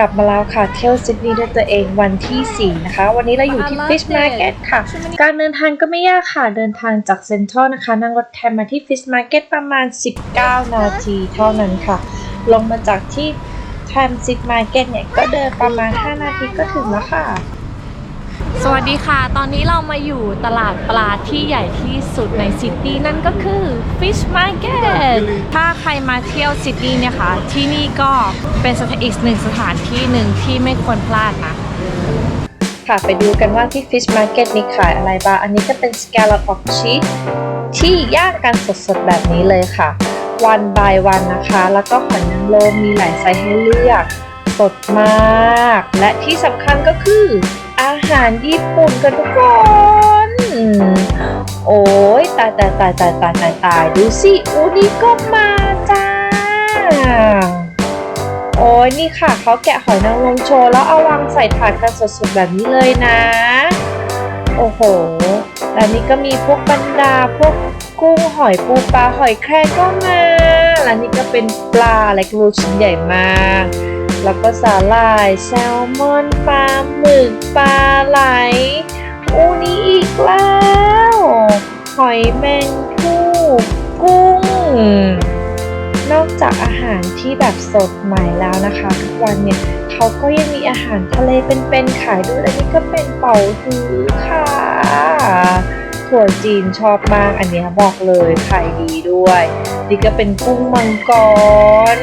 กลับมาแล้วค่ะเที่ยวซิดนีย์ด้วยตัวเองวันที่ 4 นะคะ วันนี้เราอยู่ที่ Fish Market ค่ะ การเดินทางก็ไม่ยากค่ะ เดินทางจากเซ็นทรัลนะคะ นั่งรถแทมมาที่ Fish Market ประมาณ 19 นาทีเท่านั้นค่ะ ลงมาจากที่แทมซิดมาร์เก็ตเนี่ย ก็เดินประมาณ 5 นาทีก็ถึงแล้วค่ะ สวัสดีค่ะ ตอนนี้เรามาอยู่ตลาดปลาที่ใหญ่ที่สุดในซิดนีย์นั่นก็คือ Fish Market ถ้าใครมาเที่ยวซิดนีย์เนี่ยค่ะ ที่นี่ก็เป็นสถานอีกหนึ่งสถานที่หนึ่งที่ไม่ควรพลาดนะ ค่ะไปดูกันว่าที่ Fish Market มีขายอะไรบ้าง อันนี้ก็เป็น Scallop of Cheese ที่ย่างกันสดๆ แบบนี้เลยค่ะวันบายวันนะคะ แล้วก็หอยนางรมมีหลายไซส์ให้เลือก สดมาก และที่สำคัญก็คือ อาหารญี่ปุ่นกันทุกคนโอ้ยตายตายตายตายตายตายตายดูสิอูนี่ก็มาจ้า โอ้ยนี่ค่ะเขาแกะหอยนางรมโชว์แล้วเอาวางใส่ถาดกันสดๆแบบนี้เลยนะ โอ้โหแล้วนี่ก็มีพวกบรรดาพวกกุ้งหอยปูปลาหอยแครงก็มา แล้วนี่ก็เป็นปลาอะไรกรูชิ้นใหญ่มาก แล้วก็สาหร่าย แซลมอนปลาหมึกปลาไหลอูนี่อีกแล้วหอยแมงผู้กุ้ง นอกจากอาหารที่แบบสดใหม่แล้วนะคะ ทุกวันเนี่ยเขาก็ยังมีอาหารทะเลเป็นๆขายด้วยและนี่ก็เป็นเป่าฮื้อค่ะ ถั่วจีนชอบมากอันนี้บอกเลยขายดีด้วย นี่ก็เป็นกุ้งมังกร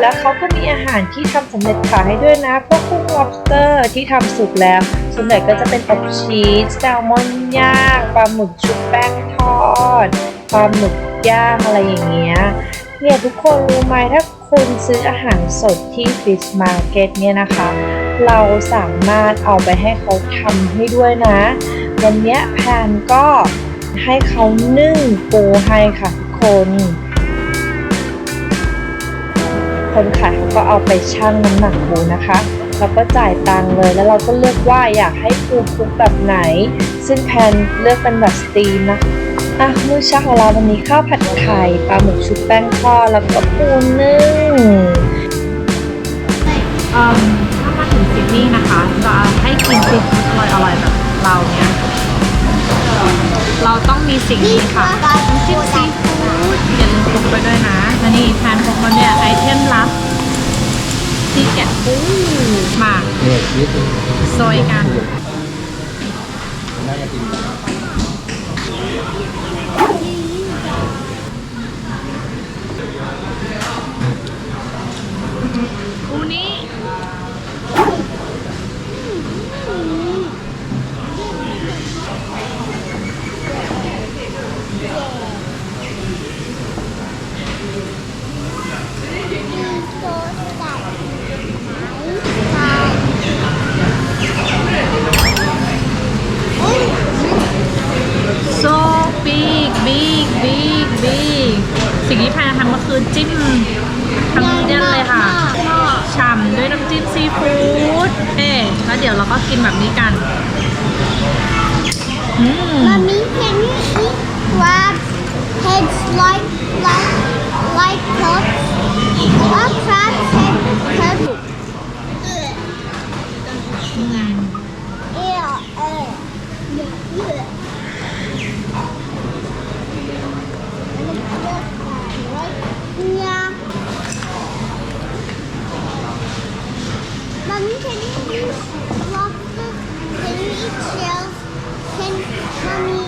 แล้วเขาก็มีอาหารที่ทำสำเร็จขายให้ด้วยนะพวกกุ้ง lobster ที่ทำสุกแล้ว ส่วนใหญ่ก็จะเป็นอบชีสแซลมอนย่างปลาหมึกชุบแป้งทอดปลาหมึกย่างอะไรอย่างเงี้ยเนี่ยทุกคนรู้ไหมถ้าคุณซื้ออาหารสดที่ Fish Market เนี่ยนะคะ เราสามารถเอาไปให้เขาทำให้ด้วยนะ วันนี้แพนก็ให้เขานึ่งปูให้ค่ะทุกคน คนขายเขาก็เอาไปชั่งน้ำหนักปูนะคะแล้วก็จ่ายตังเลยแล้วเราก็เลือกว่าอยากให้ปูคลุกแบบไหน ซึ่งแพนเลือกเป็นแบบสตรีมนะอะมื้อเช้าของเราวันนี้ข้าวผัดไข่ปลาหมึกชุบแป้งทอดแล้วก็ปูนึ่งเออถ้ามาถึงซิดนีย์นะคะจะให้กินซีฟู้ดอร่อยๆแบบ เราเนี่ย เราต้องมีสิ่งนี้ค่ะน้ำจิ้มซีฟู้ดอย่าลืมพกไปด้วยนะและนี่แพนพกมาเนี่ยไอเทมลับ ที่แกะปูมาเนี่ยนิดนึงซอยกัน น่าจะกิน อูนี่โซบิ๊กบิ๊กบิ๊กบิ๊กสิ่งที่แพนทำก็คือจิ้มทั้งเนี่ยเลยค่ะ ฉ่ำด้วยน้ำจิ้ม ซีฟู้ดเอ๊ะแล้วเดี๋ยวเราก็กินแบบนี้กันอืม Mommy, can you eat crabs' heads like like like cups? Are crabs' heads cups? Yeah, uh, yeah. Yeah. Mommy, can you eat lobster? Can you eat shells? Can mommy?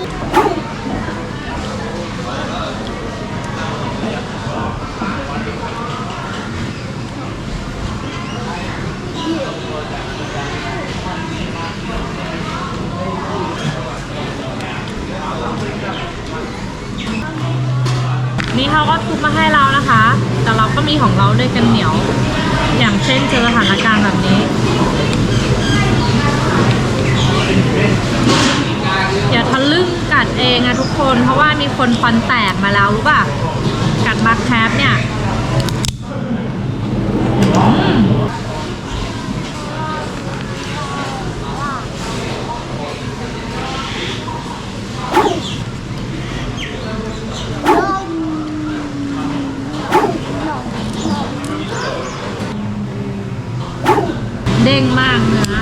นี่ เขาก็ทุบมาให้เรานะคะ แต่เราก็มีของเราด้วยกันเหนียว อย่างเช่นเจอสถานการณ์แบบนี้ อย่าทะลึ่งกัดเองนะทุกคน เพราะว่ามีคนฟันแตกมาแล้วรู้ป่ะ กัดมาร์คแคปเนี่ย No. No. ด้งมากเนื้อ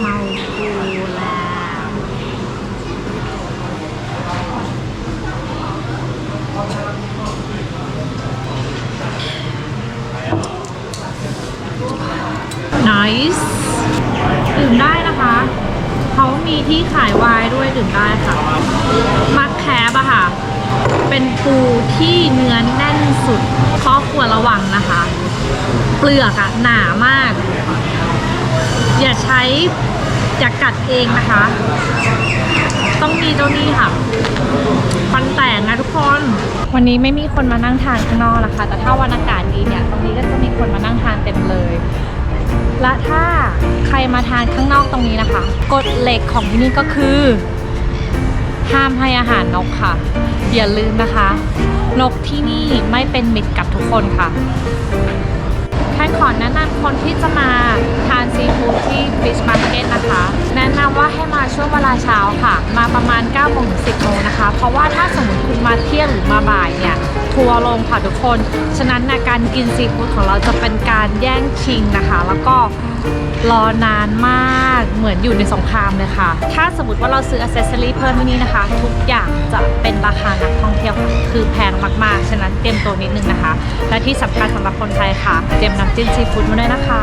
เมาปูแล้ว nice ดื่มได้นะคะ เขามีที่ขายไวน์ด้วยดื่มได้ค่ะ มักแคบอะค่ะ เป็นปูที่เนื้อแน่นสุดข้อควรระวังนะคะ เปลือกอะหนามาก อย่าใช้อย่ากัดเองนะคะ ต้องมีเจ้านี่ค่ะฟันแตกนะทุกคน วันนี้ไม่มีคนมานั่งทานข้างนอกนะคะ แต่ถ้าวันอากาศดีเนี่ยตรงนี้ก็จะมีคนมานั่งทานเต็มเลย และถ้าใครมาทานข้างนอกตรงนี้นะคะ กฎเหล็กของที่นี่ก็คือ ห้ามให้อาหารนกค่ะ อย่าลืมนะคะ นกที่นี่ไม่เป็นมิตรกับทุกคนค่ะ ท่านขอแนะนำคนที่จะมาทานซีฟู้ดที่ฟิชมาร์เก็ตนะคะ แนะนำว่าให้มาช่วงเวลาเช้าค่ะ มาประมาณ9โมงถึง10โมงนะคะ เพราะว่าถ้าสมมติคุณมาเที่ยงหรือมาบ่ายเนี่ย ทัวร์ลงค่ะทุกคน ฉะนั้นในะการกินซีฟู้ดของเราจะเป็นการแย่งชิงนะคะ แล้วก็ รอนานมากเหมือนอยู่ในสงครามเลยค่ะ ถ้าสมมติว่าเราซื้ออ c เซสซอรี่เพิ่มที่นี่นะคะ ทุกอย่างจะเป็นราคานักท่องเที่ยวค่ะคือแพงมากๆ ฉะนั้นเตรียมตัวนิดนึงนะคะ และที่สำคัญสำหรับคนไทยค่ะ เตรียมน้ำจิ้มซีฟู้ดมาด้วยนะคะ